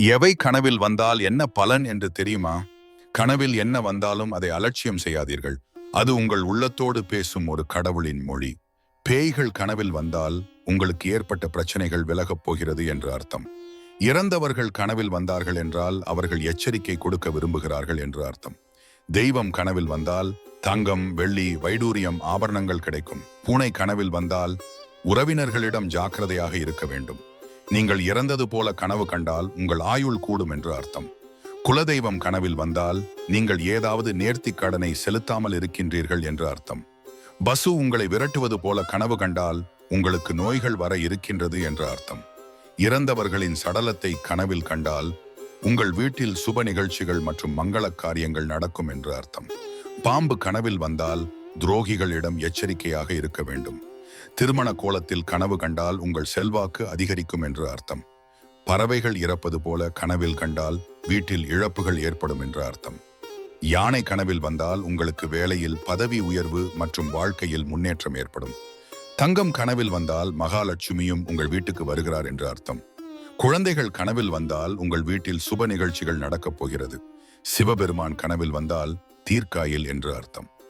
எவை கனவில் வந்தால் என்ன பலன் என்று தெரியுமா? கனவில் என்ன வந்தாலும் அதை அலட்சியம் செய்யாதீர்கள். அது உங்கள் உள்ளத்தோடு பேசும் ஒரு கடவுளின் மொழி. பேய்கள் கனவில் வந்தால் உங்களுக்கு ஏற்பட்ட பிரச்சனைகள் விலகப் போகிறது என்று அர்த்தம். இறந்தவர்கள் கனவில் வந்தார்கள் என்றால் அவர்கள் எச்சரிக்கை கொடுக்க விரும்புகிறார்கள் என்று அர்த்தம். தெய்வம் கனவில் வந்தால் தங்கம் வெள்ளி வைடூரியம் ஆபரணங்கள் கிடைக்கும். பூனை கனவில் வந்தால் உறவினர்களிடம் ஜாக்கிரதையாக இருக்க வேண்டும். நீங்கள் இறந்தது போல கனவு கண்டால் உங்கள் ஆயுள் கூடும் என்று அர்த்தம். குலதெய்வம் கனவில் வந்தால் நீங்கள் ஏதாவது நேர்த்திக் கடனை செலுத்தாமல் இருக்கின்றீர்கள் என்று அர்த்தம். பசு உங்களை விரட்டுவது போல கனவு கண்டால் உங்களுக்கு நோய்கள் வர இருக்கின்றது என்று அர்த்தம். இறந்தவர்களின் சடலத்தை கனவில் கண்டால் உங்கள் வீட்டில் சுப நிகழ்ச்சிகள் மற்றும் மங்கள காரியங்கள் நடக்கும் என்று அர்த்தம். பாம்பு கனவில் வந்தால் துரோகிகளிடம் எச்சரிக்கையாக இருக்க வேண்டும். திருமண கோலத்தில் கனவு கண்டால் உங்கள் செல்வாக்கு அதிகரிக்கும் என்று அர்த்தம். பறவைகள் இறப்பது போல கனவில் கண்டால் வீட்டில் இழப்புகள் ஏற்படும் என்று அர்த்தம். யானை கனவில் வந்தால் உங்களுக்கு வேலையில் பதவி உயர்வு மற்றும் வாழ்க்கையில் முன்னேற்றம் ஏற்படும். தங்கம் கனவில் வந்தால் மகாலட்சுமியும் உங்கள் வீட்டுக்கு வருகிறார் என்று அர்த்தம். குழந்தைகள் கனவில் வந்தால் உங்கள் வீட்டில் சுப நிகழ்ச்சிகள் நடக்கப் போகிறது. சிவபெருமான் கனவில் வந்தால் தீர்க்காயில் என்று அர்த்தம்.